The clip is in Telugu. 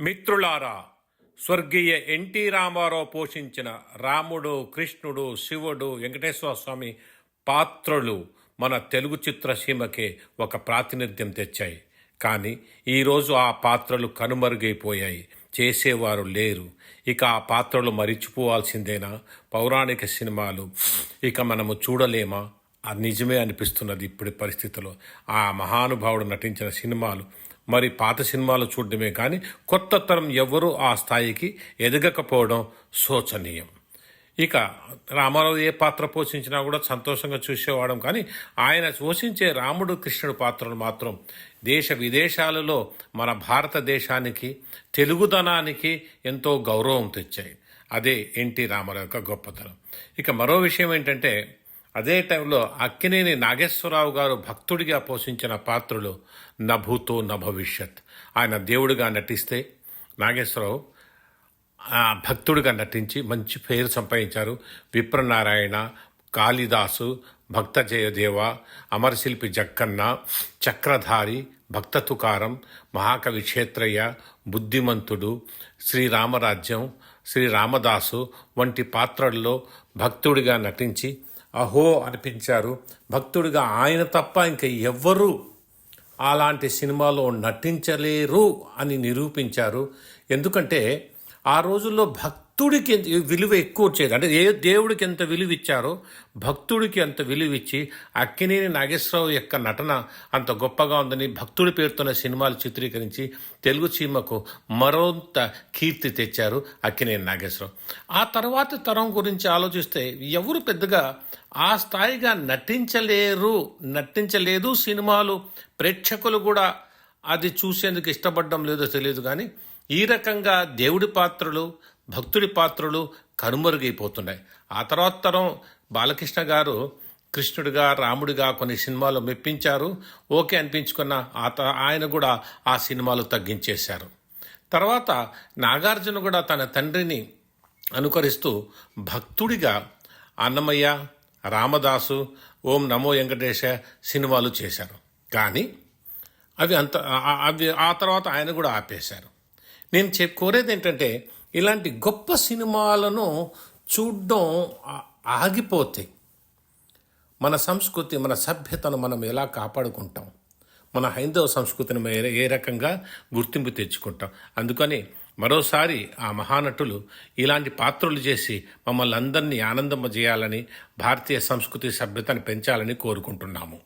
మిత్రులారా స్వర్గీయ ఎన్టీ రామారావు పోషించిన రాముడు కృష్ణుడు శివుడు వెంకటేశ్వర స్వామి పాత్రలు మన తెలుగు చిత్రసీమకే ఒక ప్రాతినిధ్యం తెచ్చాయి. కానీ ఈరోజు ఆ పాత్రలు కనుమరుగైపోయాయి. చేసేవారు లేరు. ఇక ఆ పాత్రలు మరిచిపోవాల్సిందేనా? పౌరాణిక సినిమాలు ఇక మనము చూడలేమా? అది నిజమే అనిపిస్తున్నది ఇప్పటి పరిస్థితిలో. ఆ మహానుభావుడు నటించిన సినిమాలు మరి పాత సినిమాలు చూడడమే కానీ కొత్త తరం ఎవరూ ఆ స్థాయికి ఎదగకపోవడం శోచనీయం. ఇక రామారావు ఏ పాత్ర పోషించినా కూడా సంతోషంగా చూసేవాడం కానీ ఆయన పోషించే రాముడు కృష్ణుడు పాత్రలు మాత్రం దేశ విదేశాలలో మన భారతదేశానికి తెలుగుదనానికి ఎంతో గౌరవం తెచ్చాయి. అదే ఎన్టీ రామారావు యొక్క గొప్పతనం. ఇక మరో విషయం ఏంటంటే అదే టైంలో అక్కినేని నాగేశ్వరరావు గారు భక్తుడిగా పోషించిన పాత్రలు నభూతో నభవిష్యత్. ఆయన దేవుడిగా నటిస్తే నాగేశ్వరరావు భక్తుడిగా నటించి మంచి పేరు సంపాదించారు. విప్రనారాయణ కాళిదాసు భక్త జయదేవ అమరశిల్పి జక్కన్న చక్రధారి భక్త తుకారం మహాకవి క్షేత్రయ్య బుద్ధిమంతుడు శ్రీరామరాజ్యం శ్రీరామదాసు వంటి పాత్రల్లో భక్తుడిగా నటించి అహో అనిపించారు. భక్తుడిగా ఆయన తప్ప ఇంకా ఎవ్వరూ అలాంటి సినిమాలో నటించలేరు అని నిరూపించారు. ఎందుకంటే ఆ రోజుల్లో భక్తుడికి ఎంత విలువ ఎక్కువ వచ్చేది. అంటే ఏ దేవుడికి ఎంత విలువ ఇచ్చారో భక్తుడికి అంత విలువ ఇచ్చి అక్కినేని నాగేశ్వరరావు యొక్క నటన అంత గొప్పగా ఉందని భక్తుడి పేరుతోనే సినిమాలు చిత్రీకరించి తెలుగు చీమకు మరోంత కీర్తి తెచ్చారు అక్కినేని నాగేశ్వరరావు. ఆ తర్వాత తరం గురించి ఆలోచిస్తే ఎవరు పెద్దగా ఆ స్థాయిగా నటించలేరు నటించలేదు సినిమాలు ప్రేక్షకులు కూడా అది చూసేందుకు ఇష్టపడడం లేదో తెలియదు కానీ ఈ రకంగా దేవుడి పాత్రలు భక్తుడి పాత్రలు కనుమరుగైపోతున్నాయి. ఆ తర్వాత తరం బాలకృష్ణ గారు కృష్ణుడిగా రాముడిగా కొన్ని సినిమాలు మెప్పించారు. ఓకే అనిపించుకున్న ఆ త- ఆయన కూడా ఆ సినిమాలు తగ్గించేశారు. తర్వాత నాగార్జున కూడా తన తండ్రిని అనుకరిస్తూ భక్తుడిగా అన్నమయ్య రామదాసు ఓం నమో వెంకటేశ సినిమాలు చేశారు. కానీ అవి అంత అవి ఆ తర్వాత ఆయన కూడా ఆపేశారు. నేను చెప్ కోరేది ఏంటంటే ఇలాంటి గొప్ప సినిమాలను చూడడం ఆగిపోతే మన సంస్కృతి మన సభ్యతను మనం ఎలా కాపాడుకుంటాం? మన హైందవ సంస్కృతిని ఏ- రకంగా గుర్తింపు తెచ్చుకుంటాం? అందుకని మరోసారి ఆ మహానటులు ఇలాంటి పాత్రలు చేసి మమ్మల్ని అందరినీ ఆనందం చేయాలని భారతీయ సంస్కృతి సభ్యతను పెంచాలని కోరుకుంటున్నాము.